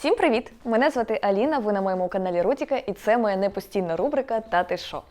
Всім привіт! Мене звати Аліна. Ви на моєму каналі Рутіка, і це моя непостійна рубрика Та шо.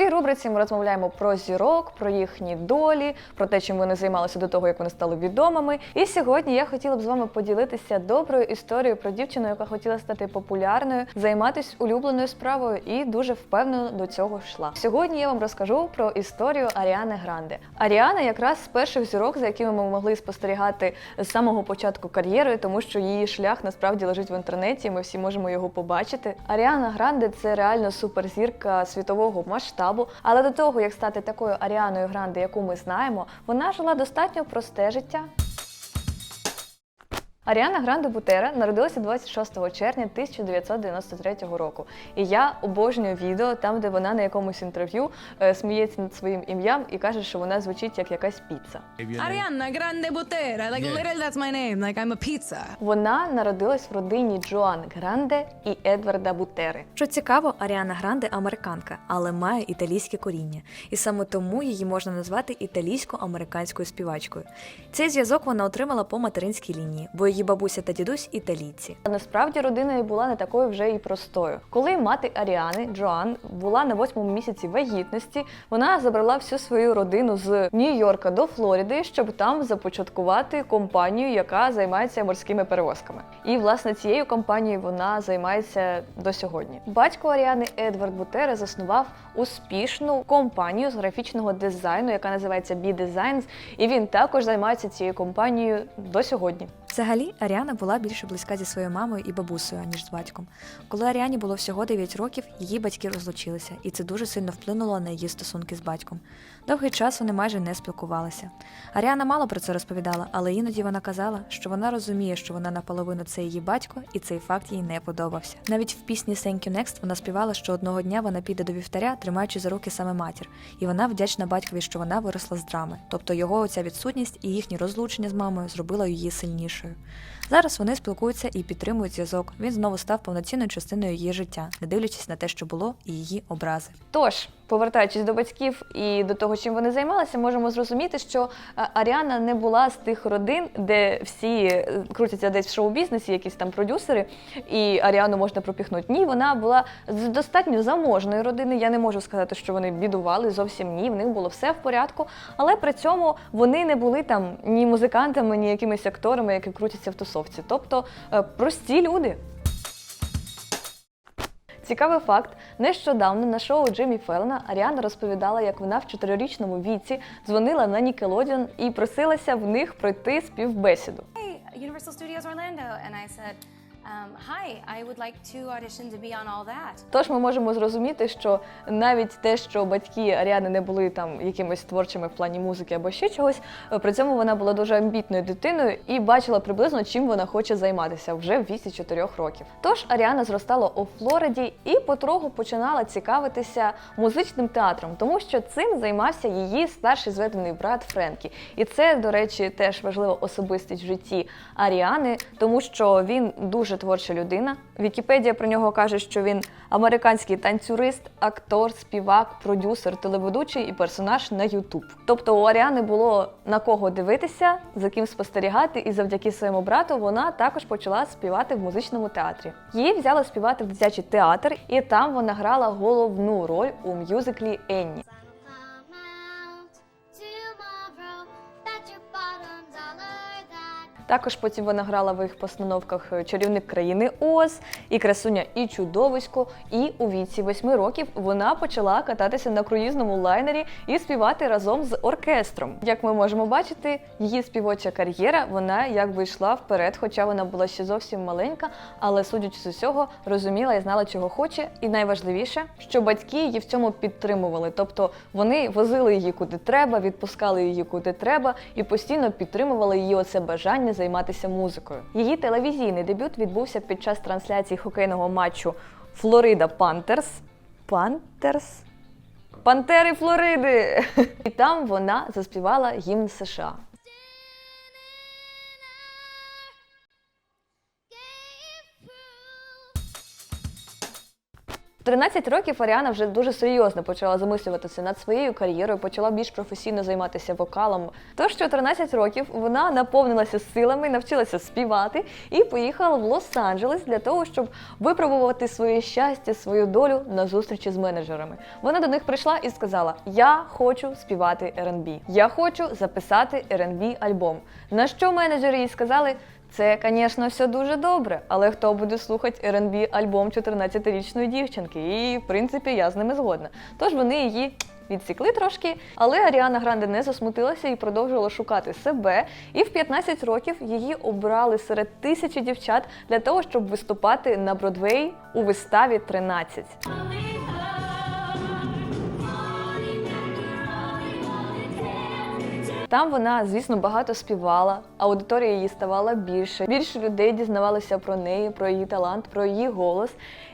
Цій рубриці ми розмовляємо про зірок, про їхні долі, про те, чим вони займалися до того, як вони стали відомими. І сьогодні я хотіла б з вами поділитися доброю історією про дівчину, яка хотіла стати популярною, займатися улюбленою справою і дуже впевнено до цього йшла. Сьогодні я вам розкажу про історію Аріани Гранде. Аріана якраз з перших зірок, за якими ми могли спостерігати з самого початку кар'єри, тому що її шлях насправді лежить в інтернеті. Ми всі можемо його побачити. Аріана Гранде це реально суперзірка світового масштабу. Але до того, як стати такою Аріаною Гранде, яку ми знаємо, вона жила достатньо просте життя. Аріана Гранде Бутера народилася 26 червня 1993 року. І я обожнюю відео там, де вона на якомусь інтерв'ю е, сміється над своїм ім'ям і каже, що вона звучить як якась піца. Ariana Grande Butera. Like literally that's my name. Like I'm a pizza. Вона народилась в родині Джоан Гранде і Едварда Бутери. Що цікаво, Аріана Гранде американка, але має італійське коріння, і саме тому її можна назвати італійсько-американською співачкою. Цей зв'язок вона отримала по материнській лінії, бо її бабуся та дідусь італійці. Та Насправді родина була не такою вже і простою. Коли мати Аріани Джоан була на восьмому місяці вагітності, вона забрала всю свою родину з Нью-Йорка до Флориди, щоб там започаткувати компанію, яка займається морськими перевозками. І власне цією компанією вона займається до сьогодні. Батько Аріани Едвард Бутера заснував успішну компанію з графічного дизайну, яка називається B-Designs, і він також займається цією компанією до сьогодні. Взагалі, Аріана була більше близька зі своєю мамою і бабусею, ніж з батьком. Коли Аріані було всього 9 років, її батьки розлучилися, і це дуже сильно вплинуло на її стосунки з батьком. Довгий час вони майже не спілкувалися. Аріана мало про це розповідала, але іноді вона казала, що вона розуміє, що вона наполовину це її батько, і цей факт їй не подобався. Навіть в пісні «Thank you Next» вона співала, що одного дня вона піде до вівтаря, тримаючи за руки саме матір, і вона вдячна батькові, що вона виросла з драми. Тобто його оця відсутність і їхнє розлучення з мамою зробило її sure Зараз вони спілкуються і підтримують зв'язок. Він знову став повноцінною частиною її життя, не дивлячись на те, що було, і її образи. Тож, повертаючись до батьків і до того, чим вони займалися, можемо зрозуміти, що е, Аріана не була з тих родин, де всі е, крутяться десь в шоу-бізнесі, якісь там продюсери, і Аріану можна пропіхнути. Ні, вона була з достатньо заможної родини. Я не можу сказати, що вони бідували зовсім ні. В них було все в порядку, але при цьому вони не були там ні музикантами, ні якимись акторами, які крутяться в тусовці. Тобто е, прості люди. Цікавий факт: нещодавно на шоу Джиммі Фелна Аріана розповідала, як вона в чотирирічному віці дзвонила на Nickelodeon і просилася в них пройти співбесіду. Hey, Universal Studios Orlando. And I said, that. Тож ми можемо зрозуміти, що навіть те, що батьки Аріани не були там якимись творчими в плані музики або ще чогось, е, при цьому вона була дуже амбітною дитиною і бачила приблизно, чим вона хоче займатися вже в віці 4 років. Тож Аріана зростала у Флориді і потроху починала цікавитися музичним театром, тому що цим займався її старший зведений брат Френкі. І це, до речі, теж важлива особистість в житті Аріани, тому що він дуже творча людина. Вікіпедія про нього каже, що він американський танцюрист, актор, співак, продюсер, телеведучий і персонаж на Ютуб. Тобто у Аріани було на кого дивитися, за ким спостерігати, і завдяки своєму брату вона також почала співати в музичному театрі. Її взяли співати в дитячий театр, і там вона грала головну роль у мюзиклі Енні. Також потім вона грала в їх постановках е, Чарівник країни Оз і Красуня і чудовисько. І у віці восьми років вона почала кататися на круїзному лайнері і співати разом з оркестром. Як ми можемо бачити, її співоча кар'єра вона якби йшла вперед, хоча вона була ще зовсім маленька, але судячи з усього, розуміла і знала, чого хоче. І найважливіше, що батьки її в цьому підтримували. Тобто вони возили її куди треба, відпускали її куди треба і постійно підтримували її оце бажання займатися музикою. Її телевізійний дебют відбувся під час трансляції хокейного матчу Флорида Пантерс. Пантерс? Пантери Флориди! І там вона заспівала гімн США. 13 років Аріана вже дуже серйозно почала замислюватися над своєю кар'єрою, почала більш професійно займатися вокалом. Тож 14 років вона наповнилася силами, навчилася співати і поїхала в Лос-Анджелес для того, щоб випробувати своє щастя, свою долю на зустрічі з менеджерами. Вона до них прийшла і сказала: Я хочу співати R&B. Я хочу записати R&B альбом. На що менеджери їй сказали? Це, звісно, все дуже добре, але хто буде слухати R&B альбом 14-річної дівчинки? І, в принципі, я з ними згодна. Тож вони її відсікли трошки, але Аріана Гранде не засмутилася і продовжувала шукати себе. І в 15 років її обрали серед тисячі дівчат для того, щоб виступати на Бродвей у виставі 13. Там вона, звісно, багато співала, аудиторія її ставала більше. Більше людей дізнавалося про неї, про її талант, про її голос.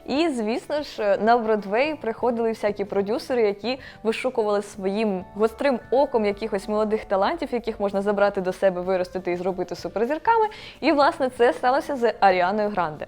І, звісно ж, на Бродвей приходили всякі продюсери, які вишукували своїм гострим оком якихось молодих талантів, яких можна забрати до себе, виростити і зробити суперзірками. І, власне, це сталося з Аріаною Гранде.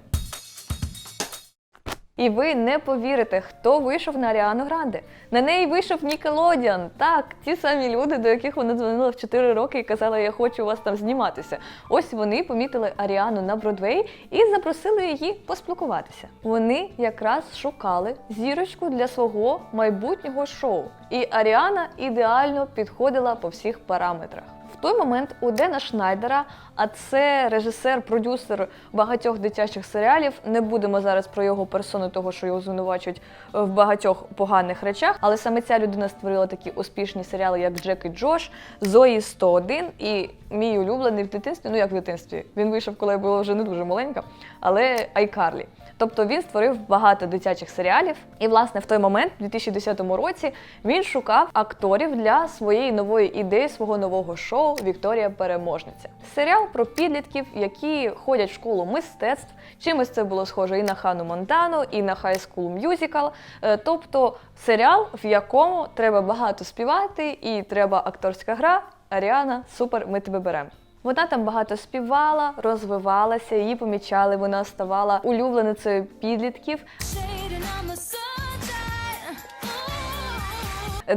І ви не повірите, хто вийшов на Аріану Гранде. На неї вийшов Нікелодіан. Так, ті самі люди, до яких вона дзвонила в 4 роки і казала, я хочу у вас там зніматися. Ось вони помітили Аріану на Бродвей і запросили її поспілкуватися. Вони якраз шукали зірочку для свого майбутнього шоу. І Аріана ідеально підходила по всіх параметрах. Той момент у Дена Шнайдера, а це режисер, продюсер багатьох дитячих серіалів. Не будемо зараз про його персону, того що його звинувачують в багатьох поганих речах. Але саме ця людина створила такі успішні серіали, як Джек і Джош, Зої 101 і мій улюблений в дитинстві. Ну як в дитинстві? Він вийшов, коли я була вже не дуже маленька, але Айкарлі. Тобто він створив багато дитячих серіалів, і власне в той момент, у 2010 році, він шукав акторів для своєї нової ідеї, свого нового шоу Вікторія Переможниця. Серіал про підлітків, які ходять в школу мистецтв. Чимось це було схоже і на Хану Монтану, і на High School Musical. Е, Тобто серіал, в якому треба багато співати, і треба акторська гра. Аріана, супер, ми тебе беремо. Вона там багато співала, розвивалася, її помічали. Вона ставала улюбленицею підлітків.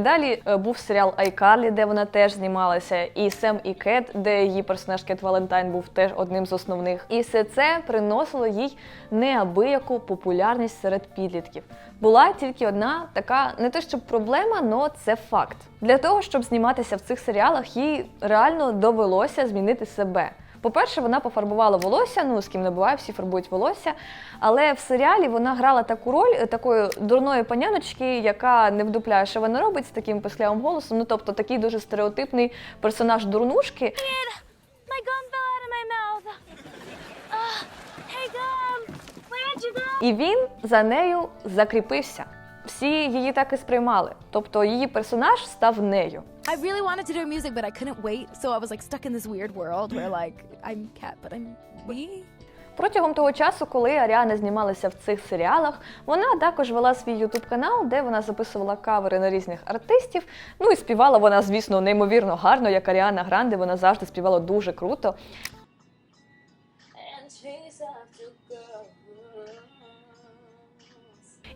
Далі е, був серіал Айкарлі, де вона теж знімалася, і Сем і Кет, де її персонаж Кет Валентайн був теж одним з основних. І все це приносило їй неабияку популярність серед підлітків. Була тільки одна така не те, щоб проблема, але це факт. Для того, щоб зніматися в цих серіалах, їй реально довелося змінити себе. По-перше, вона пофарбувала волосся, ну з ким не буває, всі фарбують волосся. Але в серіалі вона грала таку роль е, такої дурної паняночки, яка не вдупляє, що вона робить з таким писклявим голосом. Ну тобто такий дуже стереотипний персонаж дурнушки. Go? І він за нею закріпився. Всі її так і сприймали. Тобто її персонаж став нею. I really wanted to do music, but I couldn't wait, so I was like stuck in this weird world where like I'm cat, but I'm me. Протягом того часу, коли Аріана знімалася в цих серіалах, вона також вела свій ютуб канал, де вона записувала кавери на різних артистів. Ну і співала вона, звісно, неймовірно гарно, як Аріана Гранде. Вона завжди співала дуже круто.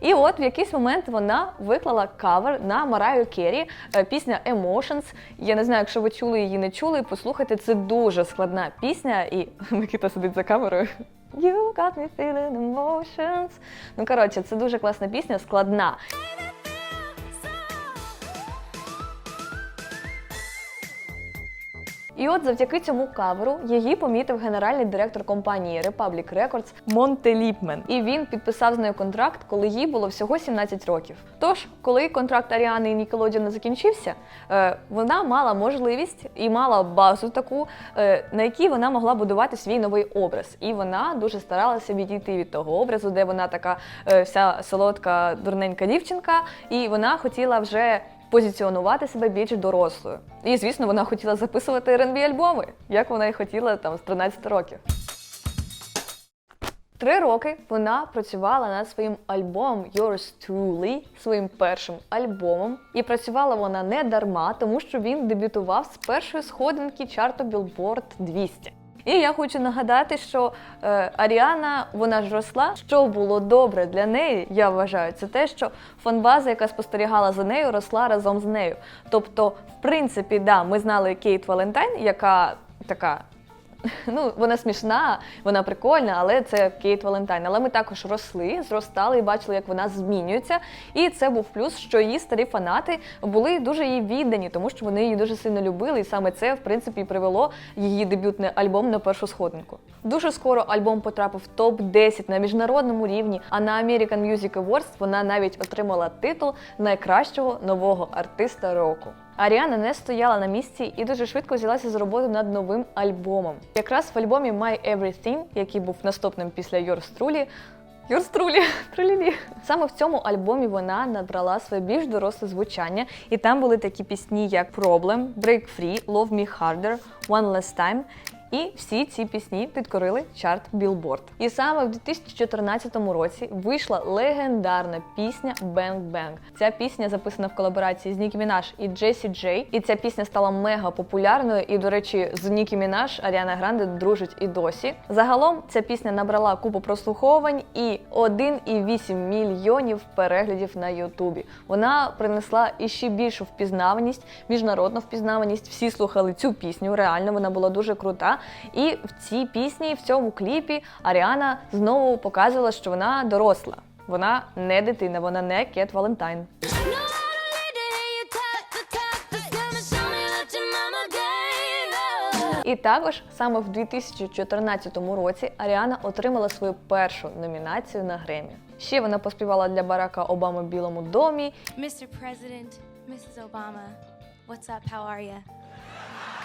І от в якийсь момент вона виклала кавер на Мараю Керрі, е, пісня Emotions. Я не знаю, якщо ви чули її, не чули. Послухайте, це дуже складна пісня, і Микита сидить за камерою. You got me feeling emotions. Ну коротше, це дуже класна пісня, складна. І от завдяки цьому каверу її помітив генеральний директор компанії Republic Records Монте Ліпмен. І він підписав з нею контракт, коли їй було всього 17 років. Тож, коли контракт Аріани і Нікелодіана закінчився, е, вона мала можливість і мала базу таку, е, на якій вона могла будувати свій новий образ. І вона дуже старалася відійти від того образу, де вона така е, вся солодка, дурненька дівчинка, і вона хотіла вже позиціонувати себе більш дорослою. І, звісно, вона хотіла записувати R&B альбоми, як вона і хотіла там з 13 років. Три роки вона працювала над своїм альбомом Yours Truly, своїм першим альбомом. І працювала вона не дарма, тому що він дебютував з першої сходинки чарту Billboard 200. І я хочу нагадати, що е, Аріана вона ж росла. Що було добре для неї, я вважаю, це те, що фанбаза, яка спостерігала за нею, росла разом з нею. Тобто, в принципі, да, ми знали Кейт Валентайн, яка така. Ну, вона смішна, вона прикольна, але це Кейт Валентайн. Але ми також росли, зростали і бачили, як вона змінюється. І це був плюс, що її старі фанати були дуже їй віддані, тому що вони її дуже сильно любили. І саме це, в принципі, привело її дебютний альбом на першу сходинку. Дуже скоро альбом потрапив в топ 10 на міжнародному рівні. А на American Music Awards вона навіть отримала титул найкращого нового артиста року. Аріана не стояла на місці і дуже швидко взялася за роботу над новим альбомом. Якраз в альбомі My Everything, який був наступним після Yours Truly, Yours Truly, трулілі. Саме в цьому альбомі вона набрала своє більш доросле звучання, і там були такі пісні, як Problem, Break Free, Love Me Harder, One Last Time. І всі ці пісні підкорили чарт Billboard. І саме в 2014 році вийшла легендарна пісня Bang Bang. Ця пісня записана в колаборації з Нікі Мінаш і Джесі Джей. І ця пісня стала мега популярною. І, до речі, з Нікі Мінаш Аріана Гранде дружить і досі. Загалом ця пісня набрала купу прослуховувань і 1,8 мільйонів переглядів на Ютубі. Вона принесла іще більшу впізнаваність, міжнародну впізнаваність. Всі слухали цю пісню. Реально вона була дуже крута. І в цій пісні, в цьому кліпі Аріана знову показувала, що вона доросла. Вона не дитина, вона не Кет Валентайн. І також саме в 2014 році Аріана отримала свою першу номінацію на Гремі. Ще вона поспівала для Барака Обами в Білому домі. Mr. President, Mrs. Obama, what's up? How are you?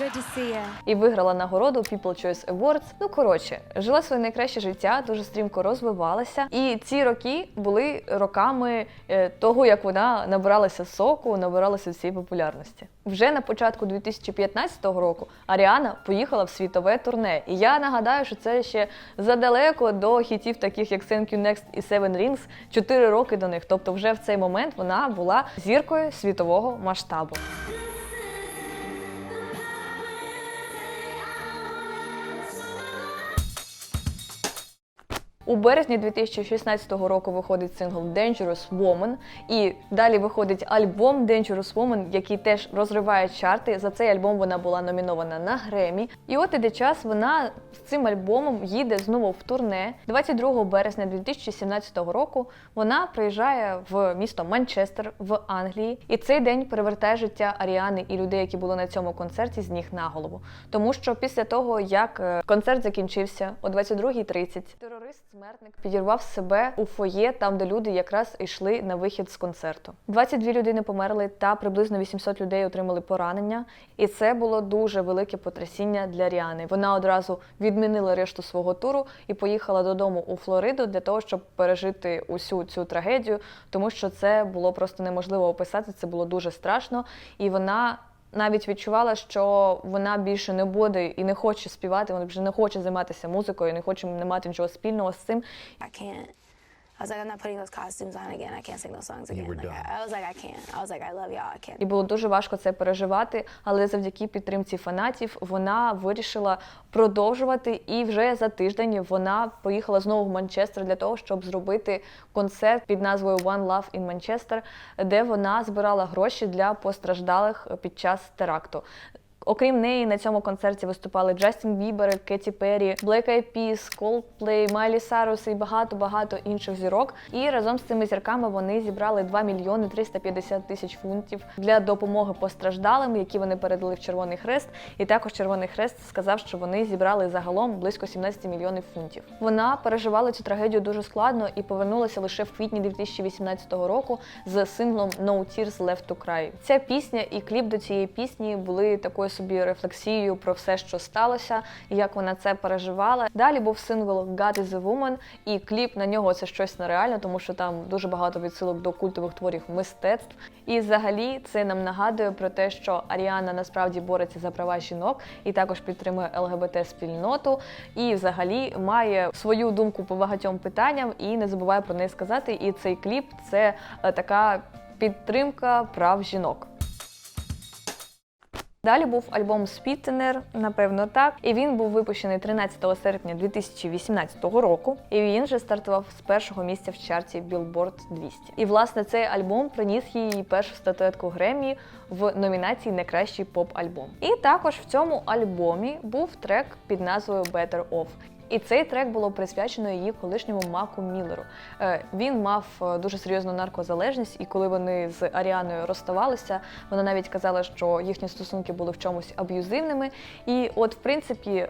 Good to see you. і виграла нагороду People Choice Awards. Ну коротше, жила своє найкраще життя, дуже стрімко розвивалася. І ці роки були роками е, того, як вона набиралася соку, набиралася цієї популярності. Вже на початку 2015 року Аріана поїхала в світове турне. І я нагадаю, що це ще задалеко до хітів, таких як Thank You Next і Seven Rings, 4 роки до них. Тобто, вже в цей момент вона була зіркою світового масштабу. У березні 2016 року виходить сингл Dangerous Woman, і далі виходить альбом Dangerous Woman, який теж розриває чарти. За цей альбом вона була номінована на Гремі. І от іде час, вона з цим альбомом їде знову в турне. 22 березня 2017 року вона приїжджає в місто Манчестер в Англії, і цей день перевертає життя Аріани і людей, які були на цьому концерті, з ніг на голову. Тому що після того, як е, концерт закінчився о 22.30, терорист смертник підірвав себе у фоє, там де люди якраз йшли на вихід з концерту. 22 людини померли, та приблизно 800 людей отримали поранення. І це було дуже велике потрясіння для Ріани. Вона одразу відмінила решту свого туру і поїхала додому у Флориду для того, щоб пережити усю цю трагедію, тому що це було просто неможливо описати. Це було дуже страшно, і вона. Навіть відчувала, що вона більше не буде і не хоче співати, вона вже не хоче займатися музикою, не хоче не мати нічого спільного з цим. I can't. I was like, I'm not putting those costumes on again. I can't sing those songs again. Like. I, I was like, I can't. I was like, I love y'all. I can't. І було дуже важко це переживати, але завдяки підтримці фанатів вона вирішила продовжувати. І вже за тиждень вона поїхала знову в Манчестер для того, щоб зробити концерт під назвою One Love in Manchester, де вона збирала гроші для постраждалих під час теракту. Окрім неї, на цьому концерті виступали Джастін Бібер, Кеті Перрі, Eyed Peas, Coldplay, Майлі Сарус і багато-багато інших зірок. І разом з цими зірками вони зібрали 2 мільйони 350 тисяч фунтів для допомоги постраждалим, які вони передали в Червоний Хрест. І також Червоний Хрест сказав, що вони зібрали загалом близько 17 мільйонів фунтів. Вона переживала цю трагедію дуже складно і повернулася лише в квітні 2018 року з синглом No Tears Left to Cry. Ця пісня і кліп до цієї пісні були такою собі рефлексією про все, що сталося, і як вона це переживала. Далі був сингл God is a Woman, і кліп на нього це щось нереальне, тому що там дуже багато відсилок до культових творів мистецтв. І взагалі це нам нагадує про те, що Аріана насправді бореться за права жінок і також підтримує ЛГБТ спільноту, і взагалі має свою думку по багатьом питанням і не забуває про неї сказати. І цей кліп це е, така підтримка прав жінок. Далі був альбом Спіттенер, напевно, так. І він був випущений 13 серпня 2018 року. І він же стартував з першого місця в чарті Billboard 200. І власне цей альбом приніс їй першу статуетку Гремі в номінації Найкращий поп-альбом. І також в цьому альбомі був трек під назвою Better Off. І цей трек було присвячено її колишньому Маку Міллеру. Е, Він мав е, дуже серйозну наркозалежність, і коли вони з Аріаною розставалися, вона навіть казала, що їхні стосунки були в чомусь аб'юзивними. І от, в принципі,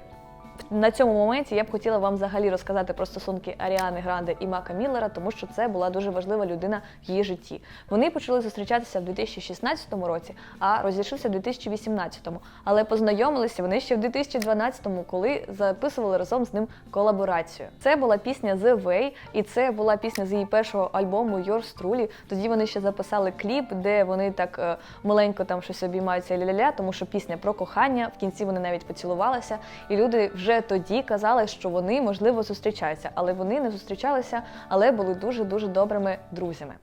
на цьому моменті я б хотіла вам взагалі розказати про стосунки Аріани Гранде і Мака Міллера, тому що це була дуже важлива людина в її житті. Вони почали зустрічатися в 2016 році, а розійшлися в 2018. Але познайомилися вони ще в 2012-му, коли записували разом з ним колаборацію. Це була пісня The Way, і це була пісня з її першого альбому Yours Truly. Тоді вони ще записали кліп, де вони так е, маленько там щось обіймаються ля-ля-ля, тому що пісня про кохання. В кінці вони навіть поцілувалися, і люди вже тоді казали, що вони можливо зустрічаються, але вони не зустрічалися, але були дуже дуже добрими друзями.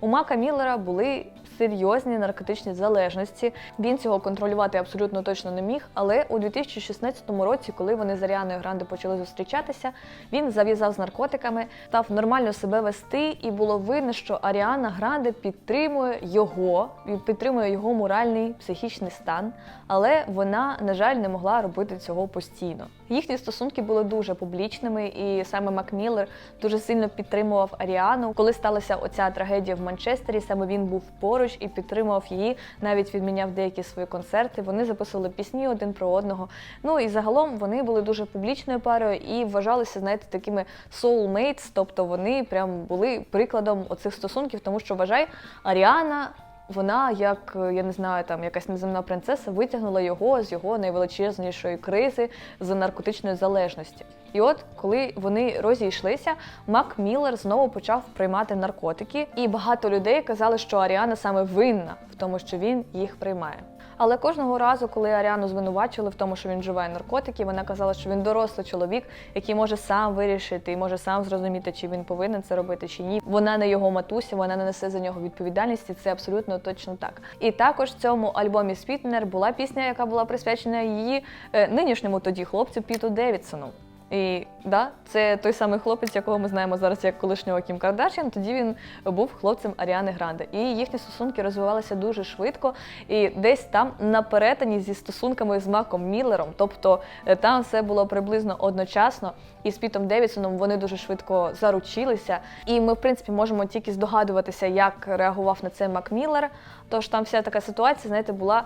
У Мака Міллера були серйозні наркотичні залежності. Він цього контролювати абсолютно точно не міг. Але у 2016 році, коли вони з Аріаною Гранде почали зустрічатися, він зав'язав з наркотиками, став нормально себе вести, і було видно, що Аріана Гранде підтримує його, підтримує його моральний психічний стан. Але вона, на жаль, не могла робити цього постійно. Їхні стосунки були дуже публічними, і саме Мак Міллер дуже сильно підтримував Аріану. Коли сталася оця трагедія в Манчестері, саме він був поруч і підтримував її, навіть відміняв деякі свої концерти. Вони записували пісні один про одного. Ну і загалом вони були дуже публічною парою і вважалися, знаєте, такими soulmates, тобто вони прям були прикладом оцих стосунків, тому що вважай, Аріана вона, як я не знаю, там якась неземна принцеса, витягнула його з його найвеличезнішої кризи з наркотичної залежності. І от, коли вони розійшлися, Мак Міллер знову почав приймати наркотики, і багато людей казали, що Аріана саме винна в тому, що він їх приймає. Але кожного разу, коли Аріану звинувачили в тому, що він вживає наркотики, вона казала, що він дорослий чоловік, який може сам вирішити і може сам зрозуміти, чи він повинен це робити, чи ні. Вона не його матуся, вона не несе за нього відповідальність, і це абсолютно точно так. І також в цьому альбомі Світнер була пісня, яка була присвячена її е, нинішньому тоді хлопцю Піту Девідсону. І да, це той самий хлопець, якого ми знаємо зараз як колишнього Кім Кардашян. Тоді він був хлопцем Аріани Гранде. І їхні стосунки розвивалися дуже швидко. І десь там на перетині зі стосунками з Маком Міллером. Тобто е, там все було приблизно одночасно. І з Пітом Девідсоном вони дуже швидко заручилися. І ми, в принципі, можемо тільки здогадуватися, як реагував на це Мак Міллер. Тож там вся така ситуація, знаєте, була.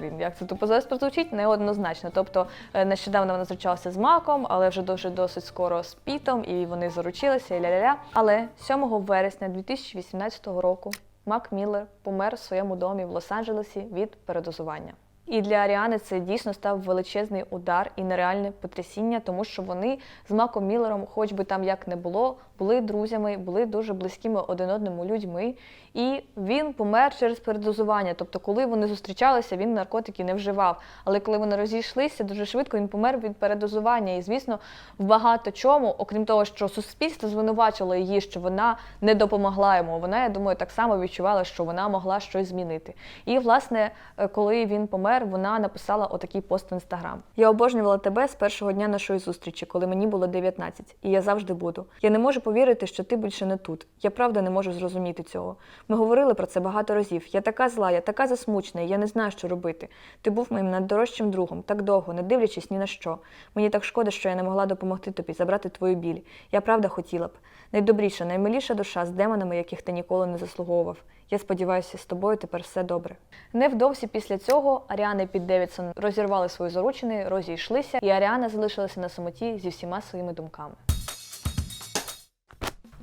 Блін, як це тупо зараз прозвучить, неоднозначно. Тобто е, нещодавно вона зустрічалася з Маком, але вже дуже досить скоро з Пітом, і вони заручилися, і ля-ля-ля. Але 7 вересня 2018 року Мак Міллер помер в своєму домі в Лос-Анджелесі від передозування. І для Аріани це дійсно став величезний удар і нереальне потрясіння, тому що вони з Маком Міллером, хоч би там як не було, були друзями, були дуже близькими один одному людьми. І він помер через передозування. Тобто, коли вони зустрічалися, він наркотики не вживав. Але коли вони розійшлися, дуже швидко він помер від передозування. І звісно, в багато чому, окрім того, що суспільство звинувачило її, що вона не допомогла йому. Вона, я думаю, так само відчувала, що вона могла щось змінити. І власне, е, коли він помер, вона написала отакий пост в інстаграм. Я обожнювала тебе з першого дня нашої зустрічі, коли мені було 19, і я завжди буду. Я не можу повірити, що ти більше не тут. Я правда не можу зрозуміти цього. Ми говорили про це багато разів. Я така зла, я така засмучена, я не знаю, що робити. Ти був моїм найдорожчим другом, так довго, не дивлячись ні на що. Мені так шкода, що я не могла допомогти тобі, забрати твою біль. Я правда хотіла б. Найдобріша, наймиліша душа з демонами, яких ти ніколи не заслуговував. Я сподіваюся, з тобою тепер все добре. Невдовзі після цього Аріана і Піт Девідсон розірвали свої заручини, розійшлися, і Аріана залишилася на самоті зі всіма своїми думками.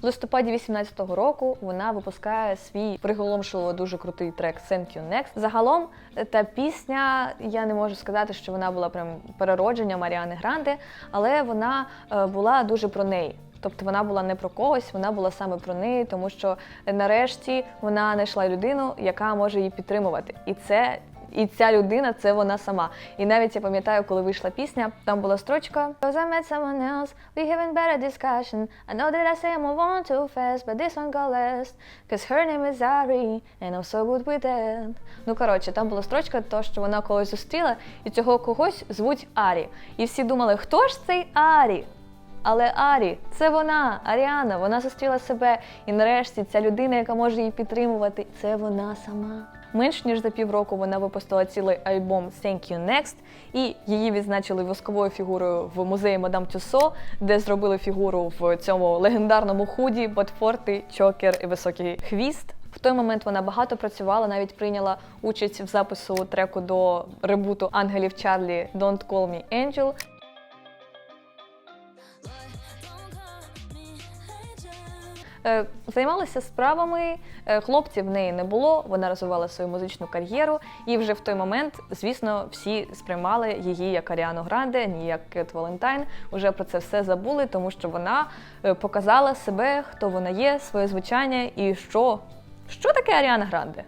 В листопаді 18-го року вона випускає свій приголомшливо дуже крутий трек Thank You Next. Загалом е, та пісня, я не можу сказати, що вона була прям переродженням Маріани Гранде, але вона е, була дуже про неї. Тобто вона була не про когось, вона була саме про неї, тому що е, нарешті вона знайшла людину, яка може її підтримувати. І це І ця людина це вона сама. І навіть я пам'ятаю, коли вийшла пісня, там була строчка Cause I met someone else, we having better discussion. I know that I say I move on too fast, but this one got last. Cause her name is Ari, and I'm so good with that. Ну коротше, там була строчка, то що вона когось зустріла, і цього когось звуть Арі. І всі думали, хто ж цей Арі? Але Арі, це вона, Аріана, вона зустріла себе. І нарешті ця людина, яка може її підтримувати, це вона сама. Менш ніж за півроку вона випустила цілий альбом Thank You Next, і її відзначили восковою фігурою в музеї Мадам Тюсо, де зробили фігуру в цьому легендарному худі, ботфорти, чокер і високий хвіст. В той момент вона багато працювала, навіть прийняла участь в запису треку до ребуту ангелів Чарлі Don't Call Me Angel. Займалася справами, е, хлопців в неї не було, вона розвивала свою музичну кар'єру, і вже в той момент, звісно, всі сприймали її як Аріану Гранде, ні як Кет Валентайн. Уже про це все забули, тому що вона е, показала себе, хто вона є, своє звучання і що. Що таке Аріана Гранде?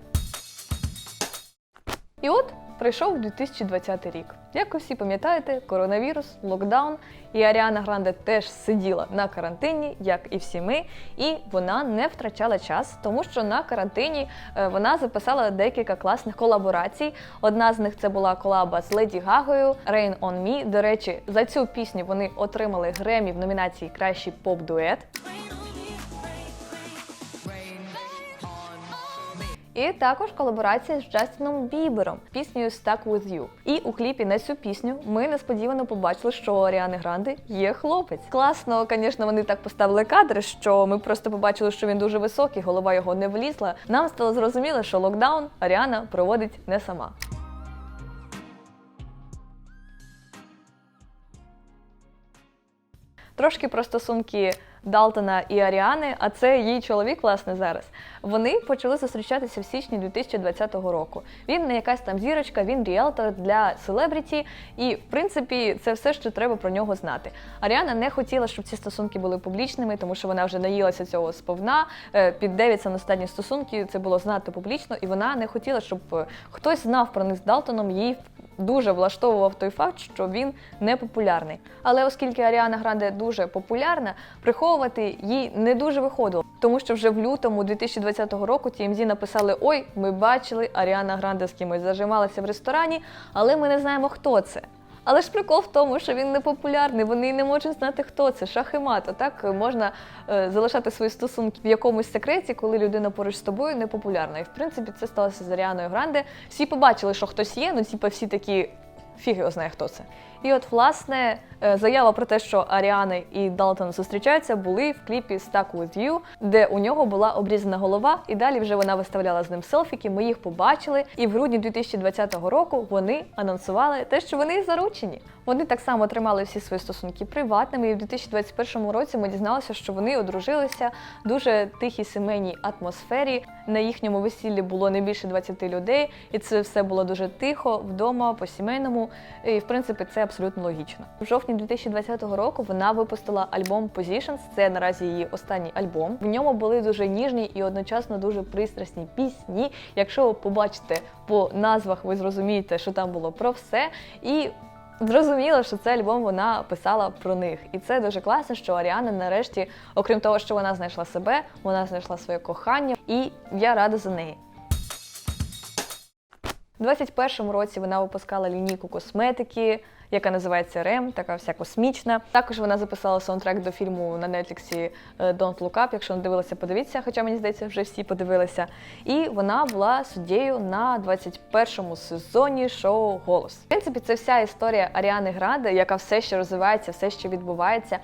І от прийшов 2020 рік. Як всі пам'ятаєте, коронавірус, локдаун, і Аріана Гранде теж сиділа на карантині, як і всі ми, і вона не втрачала час, тому що на карантині е, вона записала декілька класних колаборацій. Одна з них це була колаба з Леді Гагою Rain on Me. До речі, за цю пісню вони отримали Гремі в номінації Кращий поп-дует. І також колаборація з Джастіном Бібером піснею Stuck With You. І у кліпі на цю пісню ми несподівано побачили, що у Аріани Гранди є хлопець. Класно, звісно, вони так поставили кадри, що ми просто побачили, що він дуже високий, голова його не влізла. Нам стало зрозуміло, що локдаун Аріана проводить не сама. Трошки про стосунки Далтона і Аріани, а це її чоловік, власне, зараз. Вони почали зустрічатися в січні 2020 року. Він не якась там зірочка, він ріелтор для селебріті, і в принципі це все, що треба про нього знати. Аріана не хотіла, щоб ці стосунки були публічними, тому що вона вже наїлася цього сповна. Е, Під дев'ять самостанні стосунки це було знато публічно, і вона не хотіла, щоб е, хтось знав про них з Далтоном. Їй дуже влаштовував той факт, що він не популярний. Але оскільки Аріана Гранде дуже популярна, приховувати їй не дуже виходило. Тому що вже в лютому 2020 року TMZ написали: Ой, ми бачили, Аріана Гранде з кимось зажималася в ресторані, але ми не знаємо, хто це. Але ж прикол в тому, що він не популярний, вони не можуть знати, хто це. Шах і мат. Так можна е, залишати свої стосунки в якомусь секреті, коли людина поруч з тобою не популярна. І в принципі це сталося з Аріаною Гранде. Всі побачили, що хтось є, ну типа всі такі. Фіг його знає, хто це. І от, власне, е, заява про те, що Аріана і Далтон зустрічаються, були в кліпі Stuck With You, де у нього була обрізана голова, і далі вже вона виставляла з ним селфіки. Ми їх побачили. І в грудні 2020 року вони анонсували те, що вони заручені. Вони так само тримали всі свої стосунки приватними. І в 2021 році ми дізналися, що вони одружилися дуже тихій сімейній атмосфері. На їхньому весіллі було не більше 20 людей, і це все було дуже тихо вдома, по сімейному. І в принципі це абсолютно логічно. В жовтні 2020 року вона випустила альбом Positions. Це наразі її останній альбом. В ньому були дуже ніжні і одночасно дуже пристрасні пісні. Якщо ви побачите по назвах, ви зрозумієте, що там було про все. І Зрозуміло, що цей альбом вона писала про них, і це дуже класно, що Аріана нарешті, окрім того, що вона знайшла себе, вона знайшла своє кохання, і я рада за неї. У 21-му році вона випускала лінійку косметики, яка називається Рем, така вся космічна. Також вона записала саундтрек до фільму на Нетфліксі е, Don't Look Up. Якщо не дивилися, подивіться, хоча мені здається, вже всі подивилися. І вона була суддєю на 21-му сезоні шоу Голос. В принципі, це вся історія Аріани Гранде, яка все ще розвивається, все ще відбувається.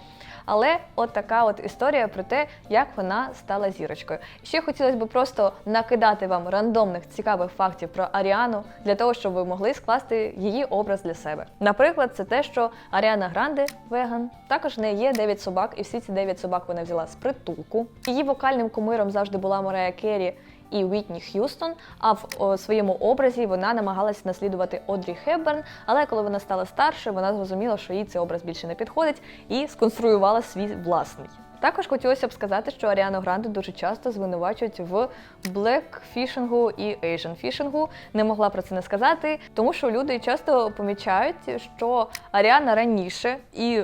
Але от така от історія про те, як вона стала зірочкою. Ще хотілося б просто накидати вам рандомних цікавих фактів про Аріану для того, щоб ви могли скласти її образ для себе. Наприклад, це те, що Аріана Гранде веган. Також не є 9 собак, і всі ці 9 собак вона взяла з притулку. Її вокальним кумиром завжди була Морея Керрі і Вітні Х'юстон. А в о, своєму образі вона намагалася наслідувати Одрі Хепберн, але коли вона стала старшою, вона зрозуміла, що їй цей образ більше не підходить, і сконструювала свій власний. Також хотілося б сказати, що Аріану Гранде дуже часто звинувачують в блекфішингу і ейженфішингу. Не могла про це не сказати, тому що люди часто помічають, що Аріана раніше і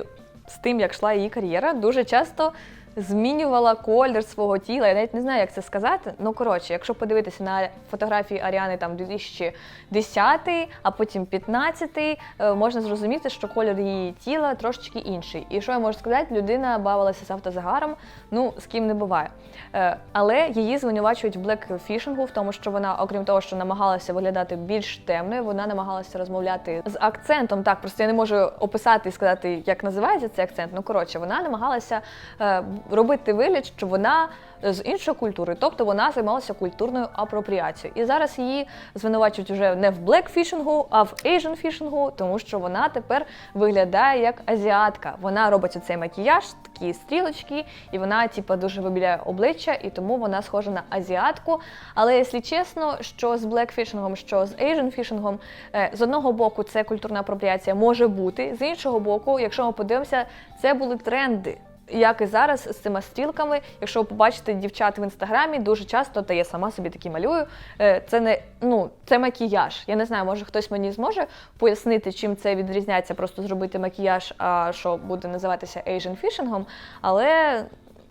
з тим, як йшла її кар'єра, дуже часто змінювала колір свого тіла. Я навіть не знаю, як це сказати. Ну коротше, якщо подивитися на фотографії Аріани там 2010, а потім 15, е, можна зрозуміти, що колір її тіла трошечки інший. І що я можу сказати, людина бавилася з автозагаром, ну з ким не буває. Е, Але її звинувачують в блекфішингу, в тому, що вона, окрім того, що намагалася виглядати більш темною, вона намагалася розмовляти з акцентом. Так, просто я не можу описати і сказати, як називається цей акцент. Ну коротше, вона намагалася е, робити вигляд, що вона з іншої культури, тобто вона займалася культурною апропріацією. І зараз її звинувачують вже не в блекфішингу, а в ейженфішингу, тому що вона тепер виглядає як азіатка. Вона робить оцей макіяж, такі стрілочки, і вона, типу, дуже вибіляє обличчя, і тому вона схожа на азіатку. Але якщо чесно, що з блекфішингом, що з ейженфішингом, з одного боку це культурна апропріація може бути, з іншого боку, якщо ми подивимося, це були тренди. Як і зараз з цими стрілками, якщо ви побачите дівчат в інстаграмі, дуже часто, та я сама собі такі малюю. е, Це не ну це макіяж. Я не знаю, може хтось мені зможе пояснити, чим це відрізняється, просто зробити макіяж, а що буде називатися Asian фішингом. Але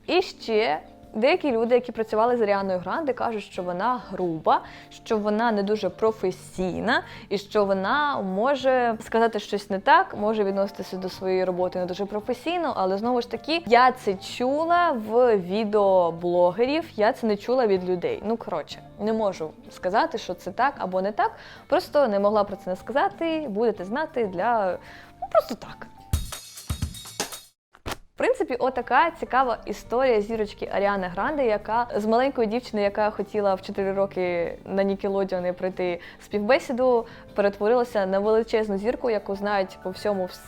і ще деякі люди, які працювали з Аріаною Гранде, кажуть, що вона груба, що вона не дуже професійна, і що вона може сказати щось не так, може відноситися до своєї роботи не дуже професійно, але знову ж таки, я це чула в відеоблогерів, я це не чула від людей. Ну коротше, не можу сказати, що це так або не так. Просто не могла про це не сказати. Будете знати для ну просто так. Принципі, отака цікава історія зірочки Аріани Гранде, яка з маленької дівчини, яка хотіла в 4 роки на Нікелодіони пройти співбесіду, перетворилася на величезну зірку, яку знають по всьому вс-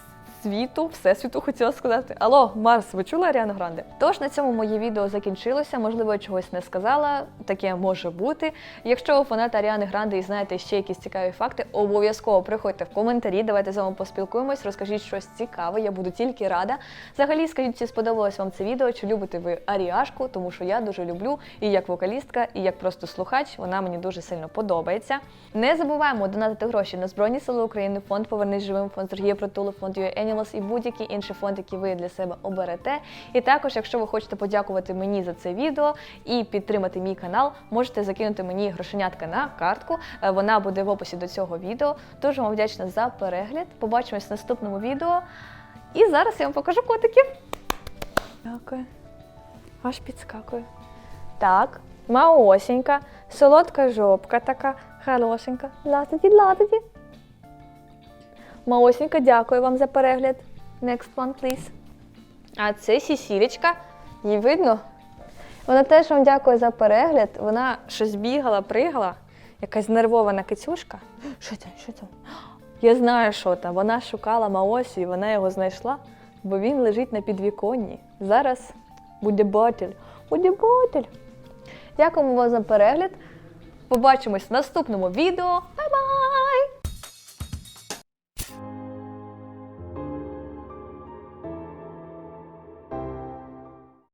світу, всесвіту хотіла сказати. Алло, Марс, ви чули Аріану Гранде? Тож на цьому моє відео закінчилося. Можливо, я чогось не сказала. Таке може бути. Якщо ви фанат Аріани Гранде і знаєте ще якісь цікаві факти, обов'язково приходьте в коментарі. Давайте з вами поспілкуємось, розкажіть щось цікаве. Я буду тільки рада. Взагалі, скажіть, чи сподобалось вам це відео, чи любите ви Аріашку, тому що я дуже люблю і як вокалістка, і як просто слухач. Вона мені дуже сильно подобається. Не забуваємо донатити гроші на Збройні Сили України, фонд Повернись живим, фонд Сергія Притули, фонд UA Animals і будь-який інший фонд, який ви для себе оберете. І також, якщо ви хочете подякувати мені за це відео і підтримати мій канал, можете закинути мені грошенятка на картку. Е, Вона буде в описі до цього відео. Дуже вам вдячна за перегляд. Побачимось в наступному відео. І зараз я вам покажу котиків. Дякую. Аж підскакую. Так, маосенька, солодка жопка така, хорошенька. Лататі, лататі. Маосенька, дякую вам за перегляд. Next one, please. А це Сісілечка. Її видно? Вона теж вам дякує за перегляд. Вона щось бігала, пригала. Якась нервована кицюшка. Що це? Що це? Я знаю, що там. Вона шукала Маосі, і вона його знайшла, бо він лежить на підвіконні. Зараз буде батіль. Буде батіль. Дякуємо вам за перегляд. Побачимось в наступному відео. Бай-бай!